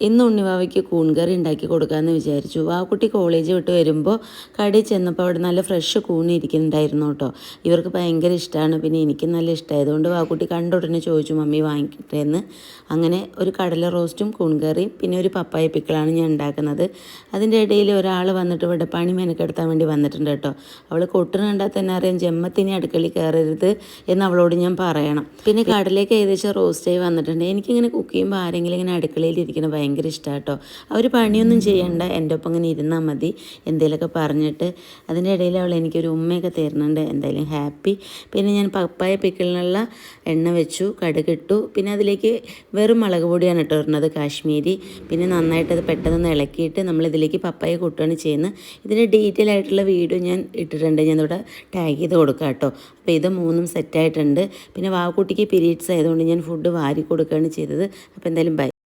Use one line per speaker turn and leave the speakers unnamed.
ഇന്ന് ഉണ്ണിവാവയ്ക്ക് കൂൺകറി ഉണ്ടാക്കി കൊടുക്കാമെന്ന് വിചാരിച്ചു. വാക്കുട്ടി കോളേജ് വിട്ട് വരുമ്പോൾ കടയിൽ ചെന്നപ്പോൾ അവിടെ നല്ല ഫ്രഷ് കൂണിരിക്കുന്നുണ്ടായിരുന്നു കേട്ടോ. ഇവർക്ക് ഭയങ്കര ഇഷ്ടമാണ് പിന്നെ എനിക്ക് നല്ല ഇഷ്ടമായതുകൊണ്ട് വാക്കുട്ടി കണ്ട ഉടനെ ചോദിച്ചു മമ്മി വാങ്ങിക്കട്ടെ എന്ന്. അങ്ങനെ ഒരു കടല റോസ്റ്റും കൂൺകറിയും പിന്നെ ഒരു പപ്പായ പിക്കിളാണ് ഞാൻ ഉണ്ടാക്കുന്നത്. അതിന്റെ ഇടയിൽ ഒരാൾ വന്നിട്ട് ഇവിടെ പണി മെനക്കെടുത്താൻ വേണ്ടി വന്നിട്ടുണ്ട് കേട്ടോ. അവൾ കൊട്ടുന്ന കണ്ടാൽ തന്നെ അറിയാം ജമ്മത്തിനി അടുക്കളയിൽ കയറരുത് എന്ന് അവളോട് ഞാൻ പറയണം. പിന്നെ കടലേക്ക് ഏകദേശം റോസ്റ്റായി വന്നിട്ടുണ്ട്. എനിക്കിങ്ങനെ കുക്ക് ചെയ്യുമ്പോൾ ആരെങ്കിലും ഇങ്ങനെ അടുക്കളയിൽ ഇരിക്കണം ഭയങ്കര ഇഷ്ടമാണ് കേട്ടോ അവർ പണിയൊന്നും ചെയ്യണ്ട എന്റെ ഒപ്പം ഇങ്ങനെ ഇരുന്നാൽ മതി എന്തെങ്കിലുമൊക്കെ പറഞ്ഞിട്ട്. അതിന്റെ ഇടയിൽ അവൾ എനിക്കൊരു ഉമ്മയൊക്കെ തരുന്നുണ്ട് എന്തായാലും ഹാപ്പി. പിന്നെ ഞാൻ പപ്പായ പിക്കിളിനുള്ള എണ്ണ വെച്ചു കടുകിട്ടു. പിന്നെ അതിലേക്ക് വെറും മുളക് പൊടിയാണ് ഇട്ടു ഇടുന്നത് കാശ്മീരി. പിന്നെ നന്നായിട്ട് അത് പെട്ടെന്ന് ഇളക്കിയിട്ട് നമ്മൾ ഇതിലേക്ക് പപ്പായ കൂട്ടുകയാണ് ചെയ്യുന്നത്. ഇതിന്റെ ഡീറ്റെയിൽ ആയിട്ടുള്ള വീഡിയോ ഞാൻ ഇട്ടിട്ടുണ്ട് ഞാൻ ഇവിടെ ടാഗ് ചെയ്ത് കൊടുക്കാം കേട്ടോ. അപ്പോൾ ഇത് മൂന്നും സെറ്റായിട്ടുണ്ട് പിന്നെ വാവക്കുട്ടിക്ക് പീരീഡ്സ് ആയതുകൊണ്ട് ഞാൻ ഫുഡ് വാരി കൊടുക്കുകയാണ് ചെയ്തത്. അപ്പോൾ എന്തായാലും ബൈ